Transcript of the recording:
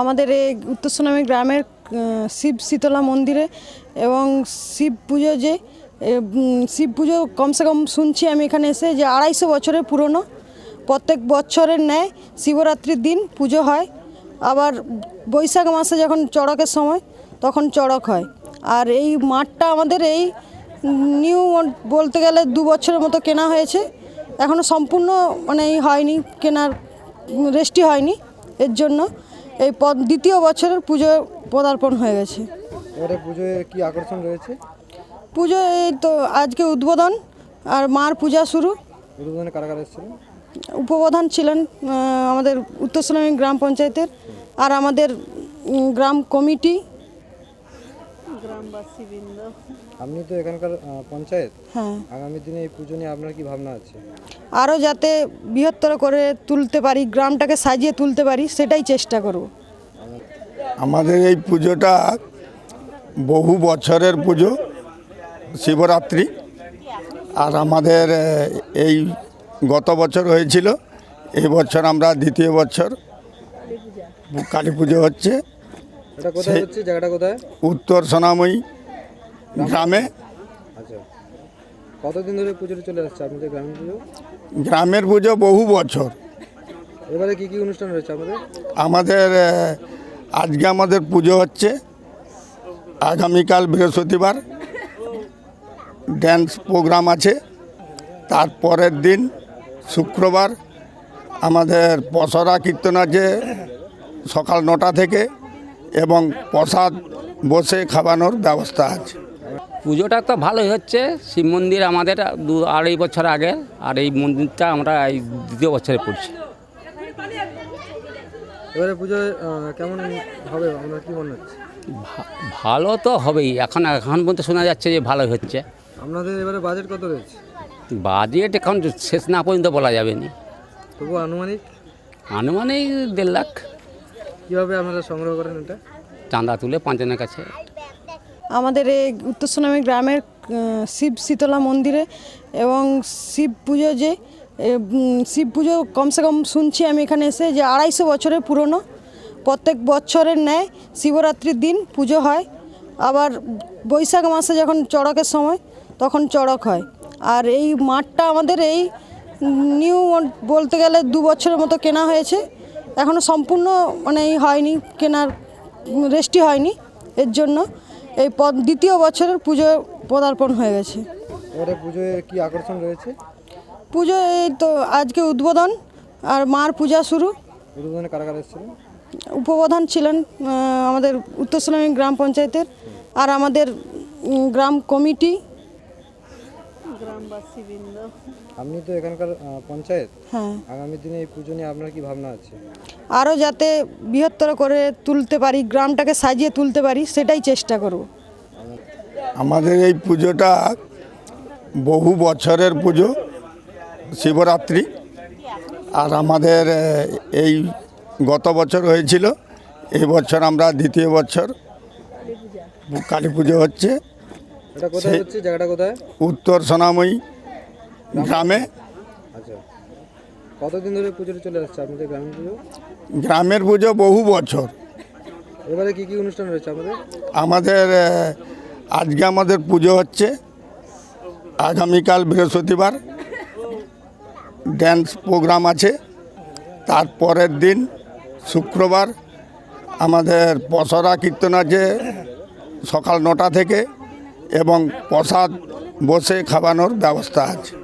আমাদের এই উত্তর সুনামি গ্রামের শিব শীতলা মন্দিরে এবং শিব পুজো যে শিব পুজো কমসে কম শুনছি আমি এখানে এসে যে আড়াইশো বছরের পুরনো। প্রত্যেক বছরের ন্যায় শিবরাত্রির দিন পুজো হয়। আবার বৈশাখ মাসে যখন চড়কের সময়, তখন চড়ক হয়। আর এই মাঠটা আমাদের এই নিউ বলতে গেলে দু বছরের মতো কেনা হয়েছে। এখনও সম্পূর্ণ মানে হয়নি, কেনার রেস্টি হয়নি এর জন্য। এই দ্বিতীয় বছরের পুজো পদার্পণ হয়ে গেছে। এবারে পুজোয় কি আকর্ষণ রয়েছে? পুজো এই তো আজকে উদ্বোধন আর মার পূজা শুরু। উদ্বোধনে কারা কারা এসেছিলেন? উপপ্রধান ছিলেন আমাদের উত্তর শ্রমিক গ্রাম পঞ্চায়েতের আর আমাদের গ্রাম কমিটি আপনি তো এখানকার পঞ্চায়েত। হ্যাঁ। আগামী দিনে এই পুজো নিয়ে আপনার কি ভাবনা আছে? আরও যাতে বৃহত্তর করে তুলতে পারি গ্রামটাকে সাজিয়ে তুলতে পারি সেটাই চেষ্টা করব। আমাদের এই পুজোটা বহু বছরের পুজো শিবরাত্রি। আর আমাদের এই গত বছর হয়েছিল এই বছর আমরা দ্বিতীয় বছর কালী পুজো হচ্ছে। এটা কোথায় হচ্ছে? জায়গাটা কোথায়? উত্তর সোনাময়ী গ্রামে? আচ্ছা। কতদিন ধরে পুজোটা চলে আসছে আপনাদের গ্রামীণ পুজো? গ্রামের পুজো বহু বছর। এবারে কি কি অনুষ্ঠান রয়েছে আমাদের? আমাদের আজকে আমাদের পুজো হচ্ছে। আগামীকাল বৃহস্পতিবার। ড্যান্স প্রোগ্রাম আছে। তারপরের দিন শুক্রবার। আমাদের পসরা কীর্তন আছে সকাল নটা থেকে। এবং প্রসাদ বসে খাওয়ানোর ব্যবস্থা আছে। পুজোটা তো ভালোই হচ্ছে। শিব মন্দির আমাদের দু আড়াই বছর আগে আর এই মন্দিরটা আমরা এই দ্বিতীয় বছরে পড়ছি। এবারে পুজোয় কেমন হবে? আপনার কি মনে হচ্ছে? ভালো তো হবেই। এখন এখন পর্যন্ত শোনা যাচ্ছে যে ভালোই হচ্ছে। আপনাদের এবারে বাজেট কত রয়েছে? বাজেট এখন শেষ না পর্যন্ত বলা যাবে না। তবু আনুমানিক? আনুমানিক দেড় লাখ। কীভাবে আপনারা সংগ্রহ করেন এটা? চাঁদা তুলে পাঁচজনের কাছে। আমাদের এই উত্তর সুনামি গ্রামের শিব শীতলা মন্দিরে এবং শিব পুজো যে শিব পুজো কমসে কম শুনছি আমি এখানে এসে যে আড়াইশো বছরের পুরনো। প্রত্যেক বছরের ন্যায় শিবরাত্রির দিন পুজো হয়। আবার বৈশাখ মাসে যখন চড়কের সময় তখন চড়ক হয়। আর এই মাঠটা আমাদের এই নিউ বলতে গেলে দু বছরের মতো কেনা হয়েছে। এখনও সম্পূর্ণ মানে এই হয়নি কেনার রেস্টি হয়নি এর জন্য এই দ্বিতীয় বছরের পুজো পদার্পণ হয়ে গেছে। এবারে পুজোয় কি আকর্ষণ রয়েছে? পুজো এই তো আজকে উদ্বোধন আর মার পূজা শুরু। উদ্বোধনে কারা কারা এসেছিলেন? উপপ্রধান ছিলেন আমাদের উত্তর সুনামি গ্রাম পঞ্চায়েতের আর আমাদের গ্রাম কমিটি আপনি তো এখানকার পঞ্চায়েত। হ্যাঁ। আগামী দিনে এই পুজো নিয়ে আপনার কি ভাবনা আছে? আরও যাতে বৃহত্তর করে তুলতে পারি গ্রামটাকে সাজিয়ে তুলতে পারি সেটাই চেষ্টা করব। আমাদের এই পুজোটা বহু বছরের পুজো শিবরাত্রি। আর আমাদের এই গত বছর হয়েছিল এই বছর আমরা দ্বিতীয় বছর কালী পুজো হচ্ছে। জায়গাটা কোথায়? উত্তর সোনাময়ী গ্রামে? আচ্ছা। কতদিন ধরে পুজোটা চলে আসছে আপনাদের গ্রামীণ পুজো? গ্রামের পুজো বহু বছর। এবারে কি কি অনুষ্ঠান রয়েছে আমাদের? আমাদের আজকে আমাদের পুজো হচ্ছে আগামীকাল বৃহস্পতিবার। ড্যান্স প্রোগ্রাম আছে। তারপরের দিন শুক্রবার। আমাদের পসরা কীর্তন আছে সকাল নটা থেকে। এবং প্রসাদ বসে খাওয়ানোর ব্যবস্থা আছে।